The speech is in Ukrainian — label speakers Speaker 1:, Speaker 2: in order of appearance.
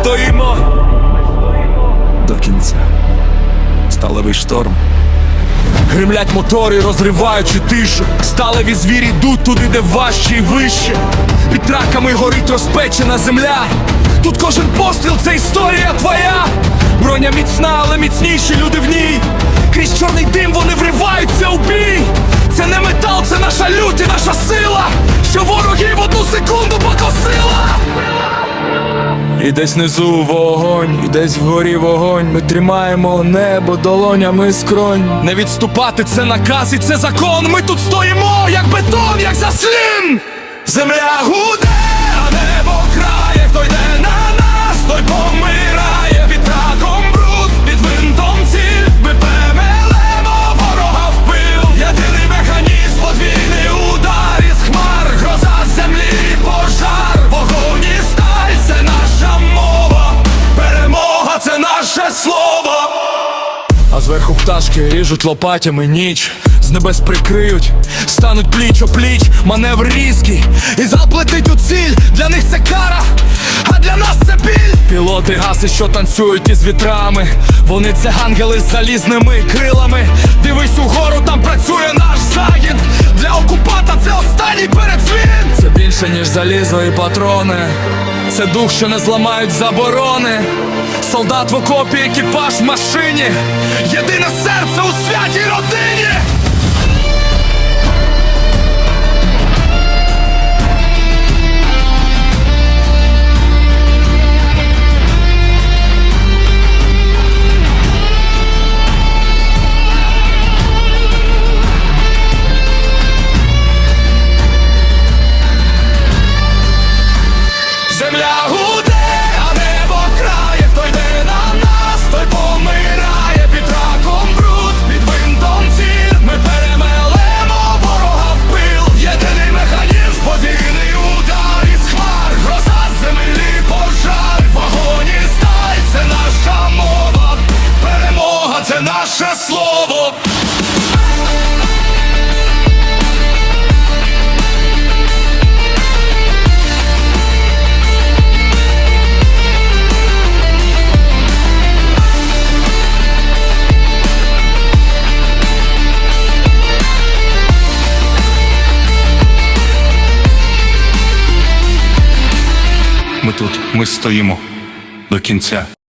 Speaker 1: стоїмо до кінця. Сталевий шторм. Гримлять мотори, розриваючи тишу. Сталеві звірі йдуть туди, де важче і вище. Під траками горить розпечена земля. Тут кожен постріл це історія твоя. Броня міцна, але міцніші люди в ній. Крізь чорний дим вони вриваються у бій. І десь внизу вогонь, і десь вгорі вогонь. Ми тримаємо небо долонями скронь. Не відступати це наказ і це закон. Ми тут стоїмо, як бетон, як заслін. Земля гуде, А зверху пташки ріжуть лопатями ніч, з небес прикриють, стануть пліч опліч, маневр різкий, і залп летить у ціль. Для них це кара, а для нас це біль. Пілоти гаси, що танцюють із вітрами. Вони це ангели з залізними крилами. Більше, ніж залізо і патрони. Це дух, що не зламають заборони. Солдат в окопі, екіпаж в машині. Єдине серце у святій родині.
Speaker 2: Ми тут, ми стоїмо до кінця.